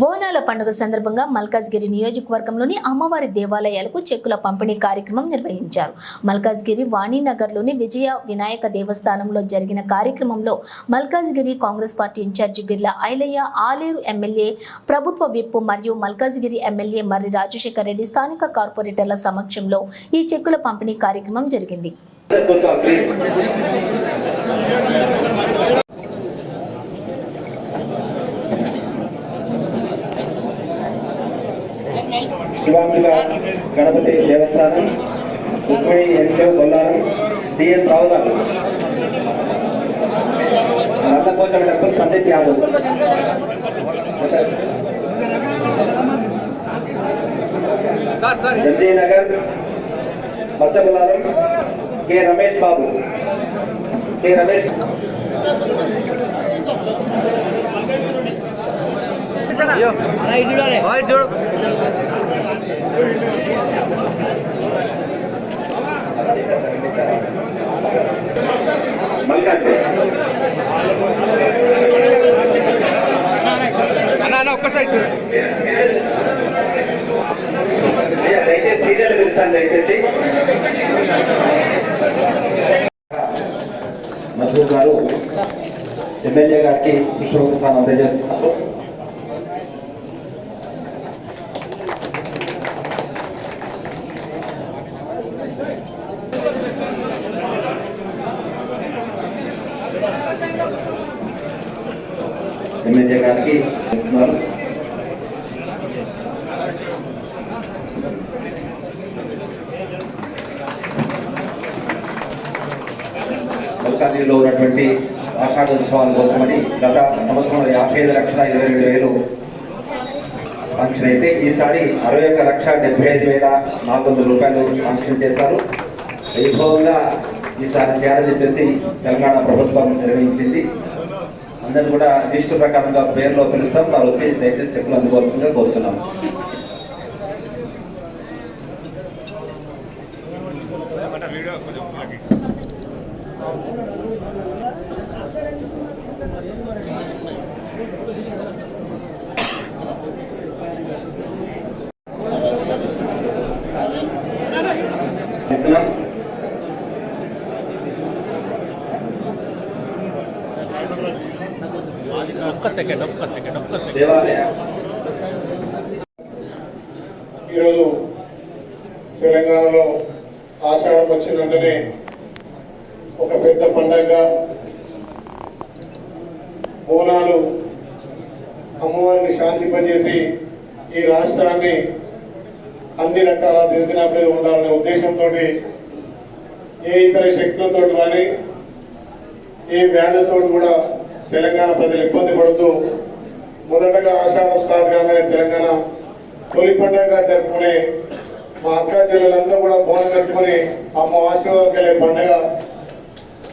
బోనాల పండుగ సందర్భంగా మల్కాజ్గిరి నియోజకవర్గంలోని అమ్మవారి దేవాలయాలకు చెక్కుల పంపిణీ కార్యక్రమం నిర్వహించారు. మల్కాజ్గిరి వాణినగర్లోని విజయ వినాయక దేవస్థానంలో జరిగిన కార్యక్రమంలో Malkajgiri Congress party incharge Birla Ailaiah Aleru MLA ప్రభుత్వ విప్ మరియు మల్కాజ్గిరి ఎమ్మెల్యే మర్రి రాజశేఖర్ రెడ్డి స్థానిక కార్పొరేటర్ల సమక్షంలో ఈ చెక్కుల పంపిణీ కార్యక్రమం జరిగింది. శివాంబిక గణపతి దేవస్థానం Rukmini MK Bollaram DS Rao garu Nallakota temple Sandeep Yadav sir sir Janji Nagar Matsyabularam K Ramesh Babu K Ramesh bye చూడు అన్న ఒక్కసారి ఒక్క సైడ్ మధు గారు ఎమ్మెల్యే గారికి విశ్వప్రసాద్ అందజేస్తున్నారు ఎమ్మెల్యే గారికి ఇస్తున్నారు మల్కాజిగిరిలో ఉన్నటువంటి ఆషాఢోత్సవాల కోసమని గత సంవత్సరంలో యాభై ఐదు లక్షల ఇరవై రెండు వేలు ఫంక్షన్ అయితే ఈసారి అరవై ఒక్క లక్ష డెబ్బై ఐదు వేల నాలుగు వందల రూపాయలు ఫంక్షన్ చేశారు. వైభవంగా ఈసారి చేయాలని చెప్పేసి తెలంగాణ ప్రభుత్వం నిర్వహించింది అందరూ కూడా లిస్టు ప్రకారంగా పేర్లో పిలుస్తాం. వారు వచ్చి దయచేసి చెక్కులు అందుకోవాల్సిందిగా కోరుతున్నాం. ఇస్తున్నాం ఒక్క సెకండ్ ఒక్క సెకండ్ ఒక్క సెకండ్ ఈరోజు తెలంగాణలో ఆషాఢం వచ్చిన వెంటనే ఒక పెద్ద పండగ బోనాలు అమ్మవారిని శాంతింపజేసి ఈ రాష్ట్రాన్ని అన్ని రకాల దిశనప్పుడు ఉండాలనే ఉద్దేశంతో ఏ ఇతర శక్తులతో కానీ ఏ వ్యాధులతో కూడా తెలంగాణ ప్రజలు ఇబ్బంది పడుతూ మొదటగా ఆషాఢం స్టార్ట్ కాగానే తెలంగాణ తొలి పండుగగా జరుపుకునే మా అక్క చెల్లెలంతా కూడా బోనం జరుపుకొని అమ్మ ఆశీర్వాదం కలిగే పండుగ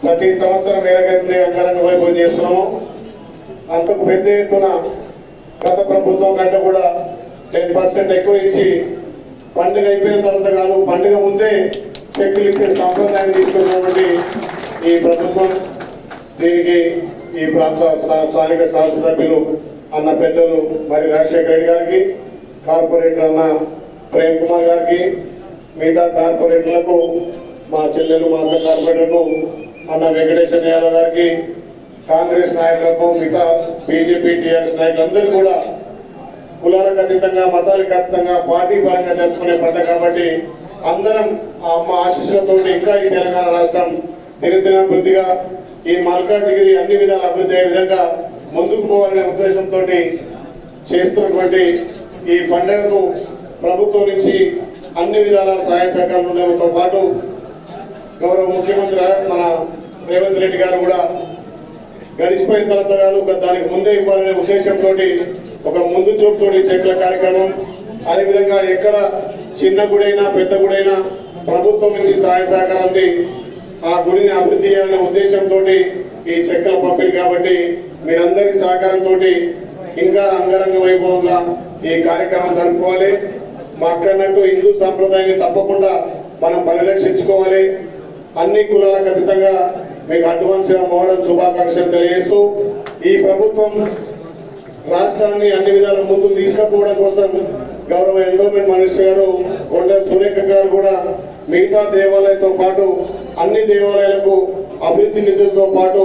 ప్రతి సంవత్సరం ఏడగట్టిన అంగరంగ వైభవం చేస్తున్నాము. అంతకు పెద్ద ఎత్తున గత ప్రభుత్వం కంటే కూడా టెన్ పర్సెంట్ ఎక్కువ ఇచ్చి పండుగ అయిపోయిన తర్వాత కాదు పండుగ ముందే చెక్కులు ఇచ్చే సాంప్రదాయాన్ని తీసుకున్నటువంటి ఈ ప్రభుత్వం. దీనికి ఈ ప్రాంత స్థా- స్థానిక శాసనసభ్యులు అన్న పెద్దలు మరి రాజశేఖర రెడ్డి గారికి కార్పొరేటర్ అన్న ప్రేమ్ కుమార్ గారికి మిగతా కార్పొరేటర్లకు మా చెల్లెలు మా అక్క కార్పొరేటర్కు అన్న వెంకటేశ్వర యాదవ్ గారికి కాంగ్రెస్ నాయకులకు మిగతా బీజేపీ టీఆర్ఎస్ నాయకులందరూ కూడా కులాలకు అతీతంగా మతాలకు అతీతంగా పార్టీ పరంగా జరుపుకునే పండుగ కాబట్టి అందరం ఆ అమ్మ ఆశీస్సులతో ఇంకా ఈ తెలంగాణ రాష్ట్రం దినదినాభివృద్ధిగా ఈ మల్కాజిగిరి అన్ని విధాల అభివృద్ధి అయ్యే విధంగా ముందుకు పోవాలనే ఉద్దేశంతో చేస్తున్నటువంటి ఈ పండుగకు ప్రభుత్వం నుంచి అన్ని విధాల సహాయ సహకారాలు ఉండడంతో పాటు గౌరవ ముఖ్యమంత్రి మన రేవంత్ రెడ్డి గారు కూడా గడిచిపోయిన తర్వాత కాదు ఒక దానికి ముందే ఇవ్వాలనే ఉద్దేశంతో ఒక ముందు చూపుతోటి చెట్ల కార్యక్రమం. అదేవిధంగా ఎక్కడ చిన్న గుడైనా పెద్ద గుడైనా ప్రభుత్వం నుంచి సహాయ సహకారం అంది. ఆ గుడిని అభివృద్ధి చేయాలనే ఉద్దేశంతో ఈ చెక్కల పంపిణీ కాబట్టి మీరందరి సహకారంతో ఇంకా అంగరంగ వైభవంగా ఈ కార్యక్రమం జరుపుకోవాలి. మా అక్కన్నట్టు హిందూ సాంప్రదాయాన్ని తప్పకుండా మనం పరిరక్షించుకోవాలి. అన్ని కులాలకు అతీతంగా మీకు అడ్వాన్స్గా మోడల్ శుభాకాంక్షలు తెలియజేస్తూ ఈ ప్రభుత్వం రాష్ట్రాన్ని అన్ని విధాల ముందు తీసుకుపోవడం కోసం గౌరవ ఎండోమెంట్ మినిస్టర్ గారు కొండ సురేఖ గారు కూడా మిగతా దేవాలయంతో పాటు అన్ని దేవాలయాలకు అభివృద్ధి నిధులతో పాటు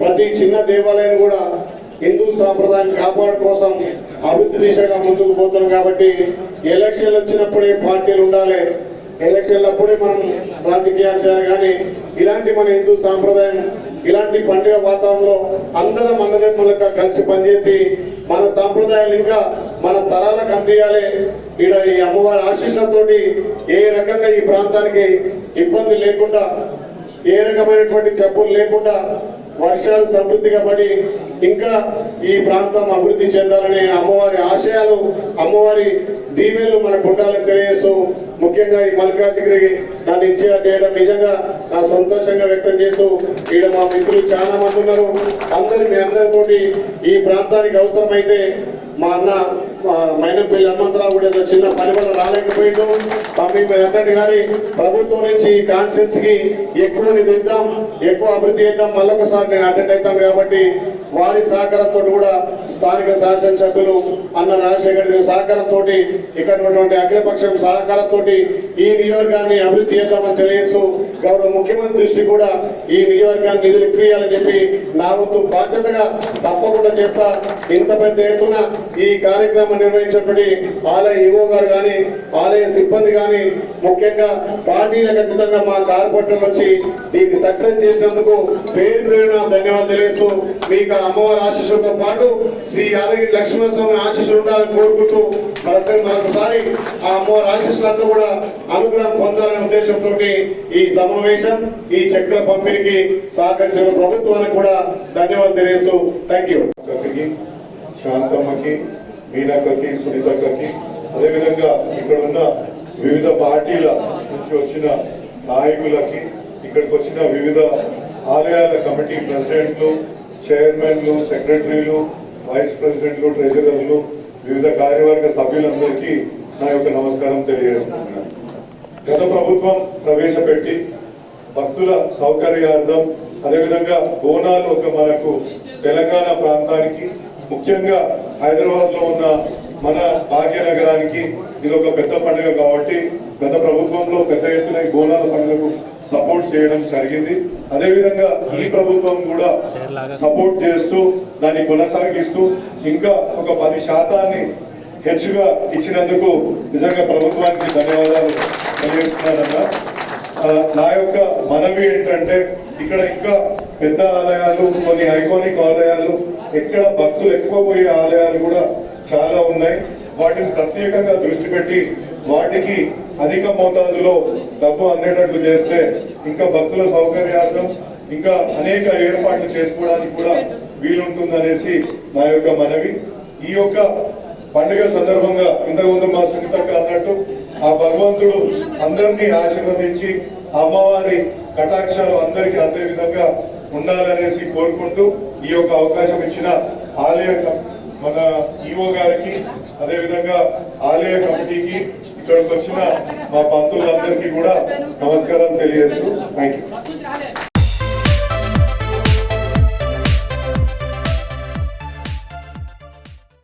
ప్రతి చిన్న దేవాలయం కూడా హిందూ సాంప్రదాయం కాపాడు కోసం అభివృద్ధి దిశగా ముందుకు పోతున్నాం కాబట్టి ఎలక్షన్లు వచ్చినప్పుడే పార్టీలు ఉండాలి. ఎలక్షన్లు అప్పుడే మనం రాజకీయాలు చేయాలి కానీ ఇలాంటి మన హిందూ సాంప్రదాయం ఇలాంటి పండుగ వాతావరణంలో అందరం అన్నదమ్ములుగా కలిసి పనిచేసి మన సాంప్రదాయాలు ఇంకా మన తరాలకు అందియాలి. ఈడ ఈ అమ్మవారి ఆశీస్సులతోటి ఏ రకంగా ఈ ప్రాంతానికి ఇబ్బంది లేకుండా ఏ రకమైనటువంటి చెప్పులు లేకుండా వర్షాలు సమృద్ధిగా పడి ఇంకా ఈ ప్రాంతం అభివృద్ధి చెందాలనే అమ్మవారి ఆశయాలు అమ్మవారి దీవెలు మనకు ఉండాలని తెలియజేస్తూ ముఖ్యంగా ఈ మల్కాజిగిరి నన్ను ఇన్ఛార్జ్ చేయడం నిజంగా నా సంతోషంగా వ్యక్తం చేస్తూ ఈడ మా మిత్రులు చాలా మంది ఉన్నారు. అందరి మీ అందరితోటి ఈ ప్రాంతానికి అవసరమైతే మా అన్న మైనపల్లి హనుమంతరావు కూడా ఏదో చిన్న పని వల్ల రాలేకపోయిండు. మమ్మీ గారి ప్రభుత్వం నుంచి కాన్షియన్స్కి ఎక్కువ నిధిద్దాం ఎక్కువ అభివృద్ధి చేద్దాం మళ్ళొకసారి నేను అటెండ్ అవుతాను కాబట్టి వారి సహకారంతో కూడా స్థానిక శాసనసభ్యులు అన్న రాజశేఖర్ గారి సహకారంతో ఇక్కడ ఉన్నటువంటి అఖిలపక్షం సహకారంతో ఈ నియోజకాన్ని అభివృద్ధి చేద్దామని తెలియజేస్తూ గౌరవ ముఖ్యమంత్రి దృష్టి కూడా ఈ నియోజకాన్ని నిధులు ఇప్పియాలని చెప్పి నా వంతు బాధ్యతగా తప్పకుండా చేస్తా. ఇంత పెద్ద ఎత్తున ఈ కార్యక్రమం కార్యక్రమం నిర్వహించినటువంటి ఆలయ ఈవో గారు కానీ ఆలయ సిబ్బంది కానీ ముఖ్యంగా పార్టీలకు అతీతంగా మా కార్పొరేటర్లు వచ్చి దీన్ని సక్సెస్ చేసినందుకు పేరు పేరున ధన్యవాదాలు తెలియజేస్తూ మీకు అమ్మవారి ఆశీస్సులతో పాటు శ్రీ యాదగిరి లక్ష్మణస్వామి ఆశీస్సులు ఉండాలని కోరుకుంటూ మరొకరి మరొకసారి ఆ అమ్మవారి ఆశీస్సులంతా కూడా అనుగ్రహం పొందాలనే ఉద్దేశంతో ఈ సమావేశం ఈ చక్ర పంపిణీకి సహకరించిన ప్రభుత్వానికి కూడా ధన్యవాదాలు తెలియజేస్తూ థ్యాంక్ యూ శాంతమ్మకి మీనక్కకి సునీతక్కకి అదేవిధంగా ఇక్కడ ఉన్న వివిధ పార్టీల నుంచి వచ్చిన నాయకులకి ఇక్కడికి వచ్చిన వివిధ ఆలయాల కమిటీ ప్రెసిడెంట్లు చైర్మన్లు సెక్రటరీలు వైస్ ప్రెసిడెంట్లు ట్రెజరర్లు వివిధ కార్యవర్గ సభ్యులందరికీ నా యొక్క నమస్కారం తెలియజేస్తున్నాను గత ప్రభుత్వం ప్రవేశపెట్టి భక్తుల సౌకర్యార్థం అదేవిధంగా బోనాలు ఒక మనకు తెలంగాణ ప్రాంతానికి ముఖ్యంగా హైదరాబాద్లో ఉన్న మన భాగ్యనగరానికి ఇది ఒక పెద్ద పండుగ కాబట్టి గత ప్రభుత్వంలో పెద్ద ఎత్తున గోనాల పండుగకు సపోర్ట్ చేయడం జరిగింది. అదేవిధంగా ఈ ప్రభుత్వం కూడా సపోర్ట్ చేస్తూ దాన్ని కొనసాగిస్తూ ఇంకా ఒక పది శాతాన్ని హెచ్చుగా ఇచ్చినందుకు నిజంగా ప్రభుత్వానికి ధన్యవాదాలు తెలియజేస్తున్నానన్నా. నా యొక్క మనవి ఏంటంటే ఇక్కడ ఇంకా పెద్ద ఆలయాలు కొన్ని ఐకానిక్ ఆలయాలు ఎక్కడ భక్తులు ఎక్కువ పోయే ఆలయాలు కూడా చాలా ఉన్నాయి. వాటిని ప్రత్యేకంగా దృష్టి పెట్టి వాటికి అధిక మోతాదులో డబ్బు అందేటట్లు చేస్తే ఇంకా భక్తుల సౌకర్యార్థం ఇంకా అనేక ఏర్పాట్లు చేసుకోవడానికి కూడా వీలుంటుందనేసి నా యొక్క మనవి. ఈ యొక్క పండుగ సందర్భంగా ఇంతకుముందు మా సునీతక్క అన్నట్టు ఆ భగవంతుడు అందరినీ ఆశీర్వదించి అమ్మవారి కటాక్షాలు అందరికీ అందే విధంగా ఉండాలనేసి కోరుకుంటూ ఈ యొక్క అవకాశం ఇచ్చిన ఆలయ క- మన ఈఓ గారికి అదేవిధంగా ఆలయ కమిటీకి ఇక్కడికి వచ్చిన మా పంతులందరికీ కూడా నమస్కారం తెలియజేస్తూ థ్యాంక్ యూ